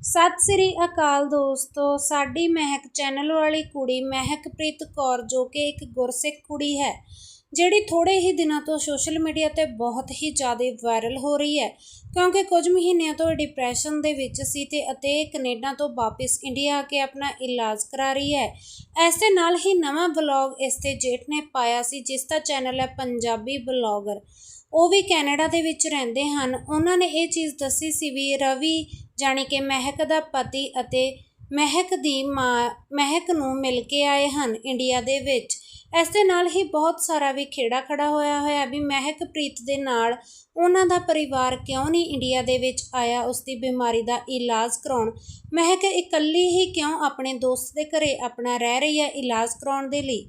ਸਤਿ ਸ੍ਰੀ ਅਕਾਲ ਦੋਸਤੋ, ਸਾਡੀ ਮਹਿਕ ਚੈਨਲ ਵਾਲੀ ਕੁੜੀ ਮਹਿਕਪ੍ਰੀਤ ਕੌਰ ਜੋ ਕਿ ਇੱਕ ਗੁਰਸਿੱਖ ਕੁੜੀ ਹੈ। ਜਿਹੜੀ ਥੋੜੇ ਹੀ ਦਿਨਾਂ ਤੋਂ ਸੋਸ਼ਲ ਮੀਡੀਆ ਤੇ ਬਹੁਤ ਹੀ ਜ਼ਿਆਦਾ ਵਾਇਰਲ ਹੋ ਰਹੀ ਹੈ, ਕਿਉਂਕਿ ਕੁਝ ਮਹੀਨਿਆਂ ਤੋਂ ਡਿਪਰੈਸ਼ਨ ਦੇ ਵਿੱਚ ਸੀ ਤੇ ਅਤੇ ਕੈਨੇਡਾ ਤੋਂ ਵਾਪਸ ਇੰਡੀਆ ਆ ਕੇ ਆਪਣਾ ਇਲਾਜ ਕਰਾ ਰਹੀ ਹੈ। ਇਸ ਦੇ ਨਾਲ ਹੀ ਨਵਾਂ ਵਲੌਗ ਇਸ ਤੇ ਜੇਠ ਨੇ ਪਾਇਆ ਸੀ, ਜਿਸ ਦਾ ਚੈਨਲ ਹੈ ਪੰਜਾਬੀ ਬਲੌਗਰ ਉਹ ਵੀ ਕੈਨੇਡਾ ਦੇ ਵਿੱਚ ਰਹਿੰਦੇ ਹਨ। ਉਹਨਾਂ ਨੇ ਇਹ ਚੀਜ਼ ਦੱਸੀ ਸੀ ਵੀ ਰਵੀ ਜਾਣੀ ਕਿ ਮਹਿਕ ਦਾ ਪਤੀ ਅਤੇ ਮਹਿਕ ਦੀ ਮਾਂ, ਮਹਿਕ ਨੂੰ ਮਿਲ ਕੇ ਆਏ ਹਨ ਇੰਡੀਆ ਦੇ ਵਿੱਚ। ਇਸ ਦੇ ਨਾਲ ਹੀ ਬਹੁਤ ਸਾਰਾ ਵੀ ਖੇੜਾ ਖੜਾ ਹੋਇਆ ਹੋਇਆ ਵੀ ਮਹਿਕਪ੍ਰੀਤ ਦੇ ਨਾਲ ਉਹਨਾਂ ਦਾ ਪਰਿਵਾਰ ਕਿਉਂ ਨਹੀਂ ਇੰਡੀਆ ਦੇ ਵਿੱਚ ਆਇਆ ਉਸ ਦੀ ਬਿਮਾਰੀ ਦਾ ਇਲਾਜ ਕਰਾਉਣ। ਮਹਿਕ ਇਕੱਲੀ ਹੀ ਕਿਉਂ ਆਪਣੇ ਦੋਸਤ ਦੇ ਘਰੇ ਆਪਣਾ ਰਹਿ ਰਹੀ ਹੈ ਇਲਾਜ ਕਰਾਉਣ ਦੇ ਲਈ?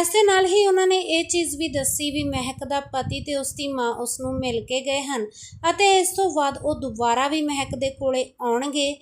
ਇਸ ਦੇ ਨਾਲ ਹੀ ਉਹਨਾਂ ਨੇ ਇਹ ਚੀਜ਼ ਵੀ ਦੱਸੀ ਵੀ ਮਹਿਕ ਦਾ ਪਤੀ ਤੇ ਉਸ ਦੀ ਮਾਂ ਉਸ ਨੂੰ ਮਿਲ ਕੇ ਗਏ ਹਨ ਅਤੇ ਇਸ ਤੋਂ ਬਾਅਦ ਉਹ ਦੁਬਾਰਾ ਵੀ ਮਹਿਕ ਦੇ ਕੋਲੇ ਆਉਣਗੇ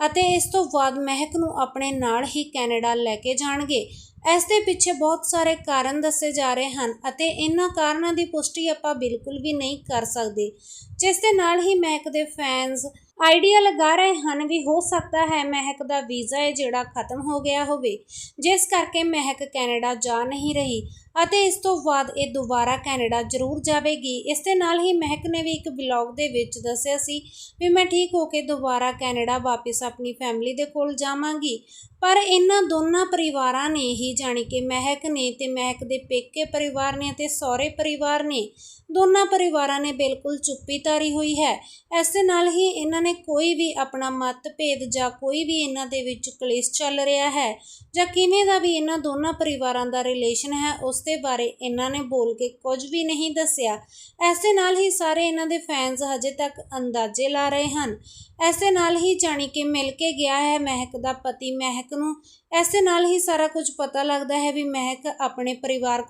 ਅਤੇ ਇਸ ਤੋਂ ਬਾਅਦ ਮਹਿਕ ਨੂੰ ਆਪਣੇ ਨਾਲ ਹੀ ਕੈਨੇਡਾ ਲੈ ਕੇ ਜਾਣਗੇ। ਇਸ ਦੇ ਪਿੱਛੇ ਬਹੁਤ ਸਾਰੇ ਕਾਰਨ ਦੱਸੇ ਜਾ ਰਹੇ ਹਨ ਅਤੇ ਇਹਨਾਂ ਕਾਰਨਾਂ ਦੀ ਪੁਸ਼ਟੀ ਆਪਾਂ ਬਿਲਕੁਲ ਵੀ ਨਹੀਂ ਕਰ ਸਕਦੇ, ਜਿਸ ਦੇ ਨਾਲ ਹੀ ਮਹਿਕ ਦੇ ਫੈਨਸ ਆਈਡੀਆ ਲਗਾ ਰਹੇ ਹਨ ਵੀ ਹੋ ਸਕਦਾ ਹੈ ਮਹਿਕ ਦਾ ਵੀਜ਼ਾ ਹੈ ਜਿਹੜਾ ਖਤਮ ਹੋ ਗਿਆ ਹੋਵੇ, ਜਿਸ ਕਰਕੇ ਮਹਿਕ ਕੈਨੇਡਾ ਜਾ ਨਹੀਂ ਰਹੀ ਅਤੇ ਇਸ ਤੋਂ ਬਾਅਦ ਇਹ ਦੁਬਾਰਾ ਕੈਨੇਡਾ ਜ਼ਰੂਰ ਜਾਵੇਗੀ। ਇਸ ਦੇ ਨਾਲ ਹੀ ਮਹਿਕ ਨੇ ਵੀ ਇੱਕ ਵਲੌਗ ਦੇ ਵਿੱਚ ਦੱਸਿਆ ਸੀ ਵੀ ਮੈਂ ਠੀਕ ਹੋ ਕੇ ਦੁਬਾਰਾ ਕੈਨੇਡਾ ਵਾਪਸ ਆਪਣੀ ਫੈਮਿਲੀ ਦੇ ਕੋਲ ਜਾਵਾਂਗੀ, ਪਰ ਇਹਨਾਂ ਦੋਨਾਂ ਪਰਿਵਾਰਾਂ ਨੇ ਹੀ ਜਾਣੀ ਕਿ ਮਹਿਕ ਨੇ ਤੇ ਮਹਿਕ ਦੇ ਪੇਕੇ ਪਰਿਵਾਰ ਨੇ ਅਤੇ ਸਹੁਰੇ ਪਰਿਵਾਰ ਨੇ, ਦੋਨਾਂ ਪਰਿਵਾਰਾਂ ਨੇ ਬਿਲਕੁਲ ਚੁੱਪੀ ਤਾਰੀ ਹੋਈ ਹੈ। ਇਸ ਦੇ ਨਾਲ ਹੀ ਇਹਨਾਂ ਨੇ ਕੋਈ ਵੀ ਆਪਣਾ ਮਤਭੇਦ ਜਾਂ ਕੋਈ ਵੀ ਇਹਨਾਂ ਦੇ ਵਿੱਚ ਕਲੇਸ਼ ਚੱਲ ਰਿਹਾ ਹੈ ਜਾਂ ਕਿਵੇਂ ਦਾ ਵੀ ਇਹਨਾਂ ਦੋਨਾਂ ਪਰਿਵਾਰਾਂ ਦਾ ਰਿਲੇਸ਼ਨ ਹੈ, ਉਸ ਦੇ ਬਾਰੇ ਇਹਨਾਂ ਨੇ ਬੋਲ ਕੇ ਕੁਝ ਵੀ ਨਹੀਂ ਦੱਸਿਆ। ਇਸ ਦੇ ਨਾਲ ਹੀ ਸਾਰੇ ਇਹਨਾਂ ਦੇ ਫੈਨਸ ਹਜੇ ਤੱਕ ਅੰਦਾਜ਼ੇ ਲਾ ਰਹੇ ਹਨ। ਇਸ ਦੇ ਨਾਲ ਹੀ ਜਾਣੀ ਕਿ ਮਿਲ ਕੇ ਗਿਆ ਹੈ ਮਹਿਕ ਦਾ ਪਤੀ ਮਹਿਕ ਨੂੰ। ਇਸ ਦੇ ਨਾਲ ਹੀ ਸਾਰਾ ਕੁਝ ਪਤਾ ਪਤਾ ਲੱਗਦਾ ਹੈ ਵੀ ਮਹਿਕ ਆਪਣੇ ਪਰਿਵਾਰ